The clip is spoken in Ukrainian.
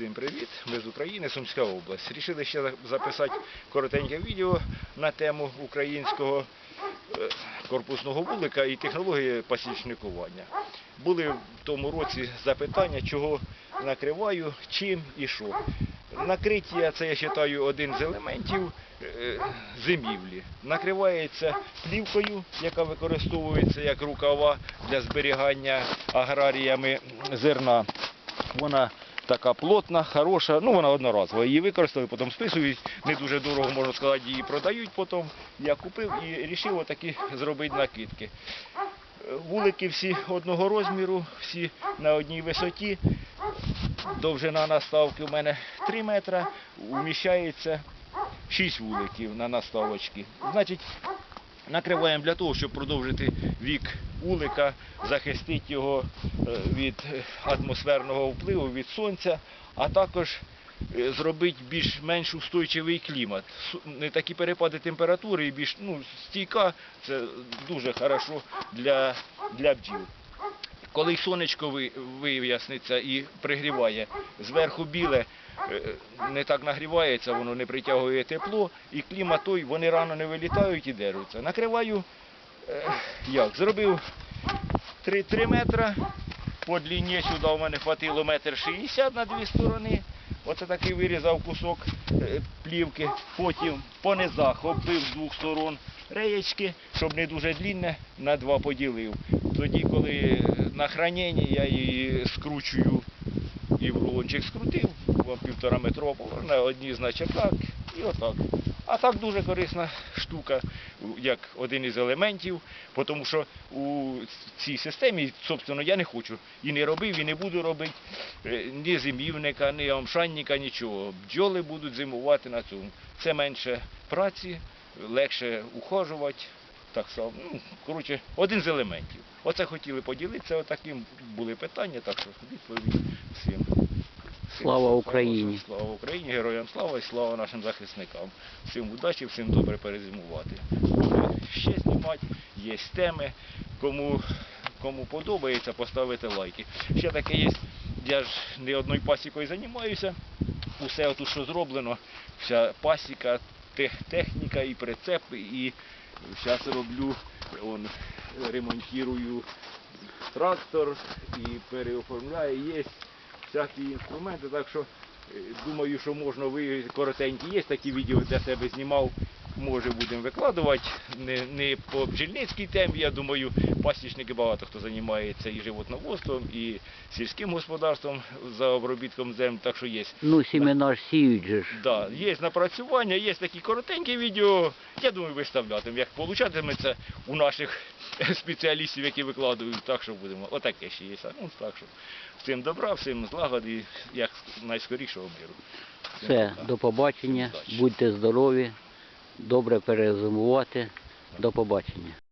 Всім привіт! Ми з України, Сумська область. Рішили ще записати коротеньке відео на тему українського е, корпусного вулика і технології пасічникування. Були в тому році запитання, чого накриваю, чим і що. Накриття це я вважаю один з елементів е, зимівлі. Накривається плівкою, яка використовується як рукава для зберігання аграріями зерна. Вона така плотна, хороша, ну вона одноразова. Її використали, потім списують, не дуже дорого, можна сказати, її продають потім. Я купив і вирішив отакі зробити накидки. Вулики всі одного розміру, всі на одній висоті. Довжина наставки у мене 3 метри, вміщається 6 вуликів на наставочки. Значить, накриваємо для того, щоб продовжити вік улика, захистити його е, від е, атмосферного впливу, від сонця, а також е, зробити більш-менш устойчивий клімат. Не такі перепади температури і більш ну, стійка, це дуже хорошо для, для бджіл. Коли сонечко ви- виясниться і пригріває, зверху біле е, не так нагрівається, воно не притягує тепло, і клімат той, вони рано не вилітають і деруться. Накриваю, е, як, зробив 3, 3 метри, по длині сюди у мене хватило метр 60 на дві сторони. Оце такий вирізав кусок е, плівки, потім по низах оббив з двох сторон реєчки, щоб не дуже длінне, на два поділив. Тоді, коли на храненні, я її скручую і в рулончик скрутив, півтора метрова поверне, одні значить так, і отак. А так дуже корисна штука, як один із елементів, тому що у цій системі, собственно, я не хочу і не робив, і не буду робити е, ні зимівника, ні омшанника, нічого. Бджоли будуть зимувати на цьому. Це менше праці, легше ухожувати. Так само, ну, коротше, один з елементів. Оце хотіли поділитися, отаким були питання, так що відповідь всім. Слава Україні! Слава Україні, героям слава і слава нашим захисникам. Всім удачі, всім добре перезимувати. Ще знімати, є теми. Кому, кому подобається, поставити лайки. Ще таке є, я ж не одною пасікою займаюся. Усе отут, що зроблено, вся пасіка, техніка і прицепи, і зараз роблю, он, ремонтую трактор і переоформляю. Є всякі інструменти, так що е, думаю, що можна ви коротенькі є такі відео для себе знімав. Може будемо викладувати. Не, не по бджільницькій темі, я думаю, пасічники багато хто займається і животноводством, і сільським господарством за обробітком землі, так що є. Ну, сімена ж сіють же ж. Да, є напрацювання, є такі коротенькі відео. Я думаю, виставлятимемо. Як получатиметься у наших спеціалістів, які викладають, так що будемо. Отаке ще є. Ну, так що всім добра, всім злагоди, як найскорішого миру. Все, до побачення, будьте здорові, добре перезимувати. До побачення.